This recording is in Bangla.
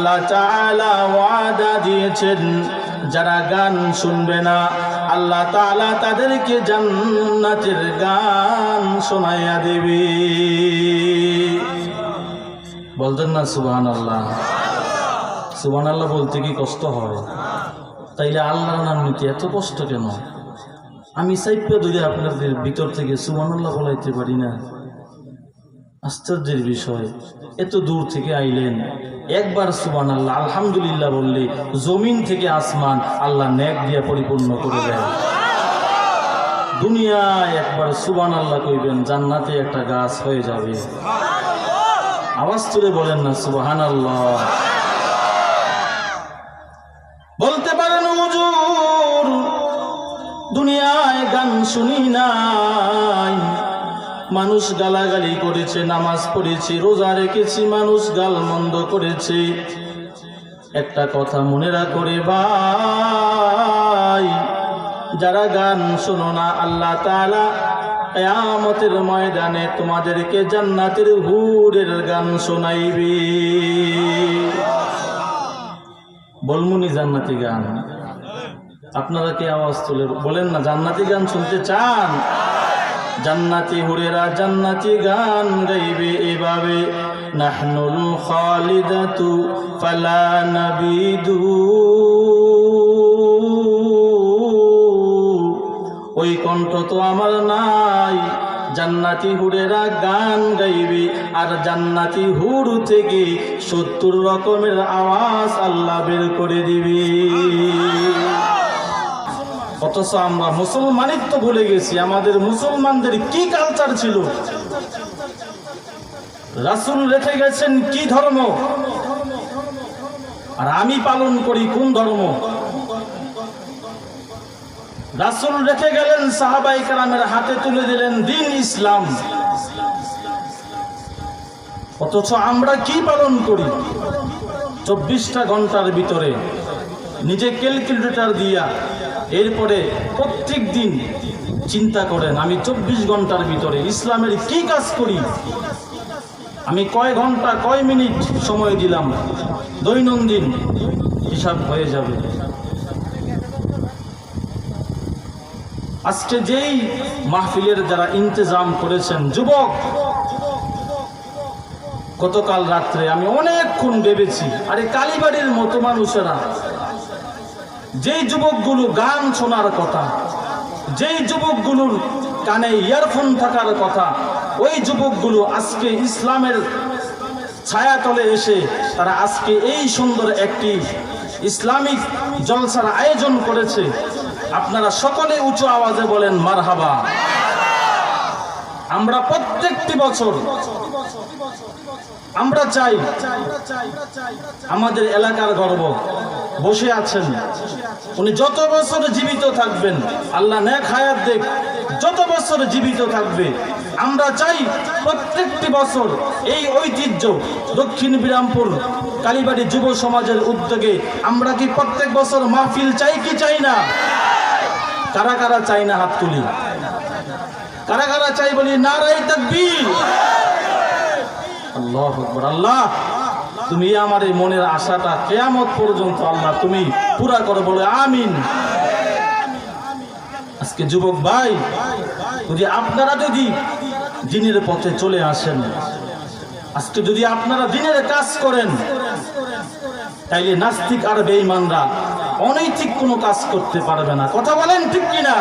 আল্লাহ তাআলা ওয়াদা দিয়েছেন, যারা গান শুনবে না, আল্লাহ তাআলা তাদেরকে জান্নাতের গান শোনাইয়া দেবে। বলতেন না সুবহান আল্লাহ সুবহান আল্লাহ বলতে কি কষ্ট হয়? তাইলে আল্লাহর নাম নিতে এত কষ্ট কেন? আমি সাইপে যদি আপনাদের ভিতর থেকে সুবহান আল্লাহ বলাইতে পারি না আশ্চর্যের বিষয়, এত দূর থেকে আইলেন। একবার সুবান আল্লাহ আলহামদুলিল্লাহ বললে, জমিন থেকে আসমান আল্লাহ ন্যাক দিয়ে পরিপূর্ণ করে দেয়। দুনিয়ায় একবার সুবান আল্লাহ কইবেন, জান্নাতে একটা গাছ হয়ে যাবে। আওয়াজ তুলে বলেন না সুবাহান আল্লাহ বলতে পারেন দুনিয়ায় গান শুনি নাই। মানুষ গালাগালি করেছে, নামাজ পড়েছে, রোজা রেখেছি, মানুষ গাল মন্দ করেছে। একটা কথা মনে রাখরে ভাই, যারা গান শোনো না, আল্লাহ তাআলা কেয়ামতের ময়দানে তোমাদেরকে জান্নাতের হুরের গান শোনাইবে। বলমুনি জান্নাতি গান। আপনারা কি আওয়াজ তুলে বলেন না, জান্নাতি গান শুনতে চান? জান্নাতি হুরেরা জান্নাতি গান গাইবে এভাবে। নাহনুল খালিদাতু ফালা নাবিদু। ওই কণ্ঠ তো আমার নাই। জান্নাতি হুরেরা গান গাইবে। আর জান্নাতি হুর থেকে সত্তর রকমের আওয়াজ আল্লাহ বের করে দিবে। অথচ আমরা মুসলমানিত্ব ভুলে গেছি, আমাদের মুসলমানদের কি কালচার ছিল? রাসুল রেখে গেছেন কি ধর্ম? আর আমি পালন করি কোন ধর্ম? রাসুল রেখে গেলেন, সাহাবাই কালামের হাতে তুলে দিলেন দিন ইসলাম। অথচ আমরা কি পালন করি? চব্বিশটা ঘণ্টার ভিতরে নিজে ক্যালকুলেটর দিয়া এরপরে প্রত্যেক দিন চিন্তা করেন, আমি চব্বিশ ঘণ্টার ভিতরে ইসলামের কি কাজ করি? আমি কয় ঘণ্টা, কয় মিনিট সময় দিলাম? দৈনন্দিন হিসাব হয়ে যাবে। আজকে যেই মাহফিলের যারা ইন্তজাম করেছেন, যুবক, গতকাল রাত্রে আমি অনেকক্ষণ ভেবেছি, আরে কালীবাড়ির মতো মানুষেরা যেই যুবকগুলো গান শোনার কথা যেই যুবকগুলোর কানে ইয়ারফোন থাকার কথা, ওই যুবকগুলো আজকে ইসলামের ছায়াতলে এসে তারা আজকে এই সুন্দর একটি ইসলামিক জলসার আয়োজন করেছে। আপনারা সকলে উঁচু আওয়াজে বলেন, মারহাবা। আমরা প্রত্যেকটি বছর, আমরা চাই, আমাদের এলাকার গর্ব। বসে আছেন। উনি যত বছর জীবিত থাকবেন, আল্লাহ ন্যাক হায়াত দেখ, যত বছর জীবিত থাকবে, আমরা চাই প্রত্যেকটি বছর এই ঐতিহ্য দক্ষিণ বিরামপুর কালীবাড়ি যুব সমাজের উদ্যোগে আমরা কি প্রত্যেক বছর মাহফিল চাই কি চাই না? কারা কারা চাই না হাত তুলি? কারা কারা চাই বলি নারাই তাকবীর? আল্লাহ আল্লাহ! তুমি আমার এই মনের আশাটা কেয়ামত পর্যন্ত আল্লাহ তুমি পুরা করো, বলে আমিন। আজকে যুবক ভাই, যদি আপনারা যদি দিনের পথে চলে আসেন, আজকে যদি আপনারা দিনের কাজ করেন, তাইলে নাস্তিক আর বেঈমানরা অনৈতিক কোনো কাজ করতে পারবে না। কথা বলেন ঠিক কিনা?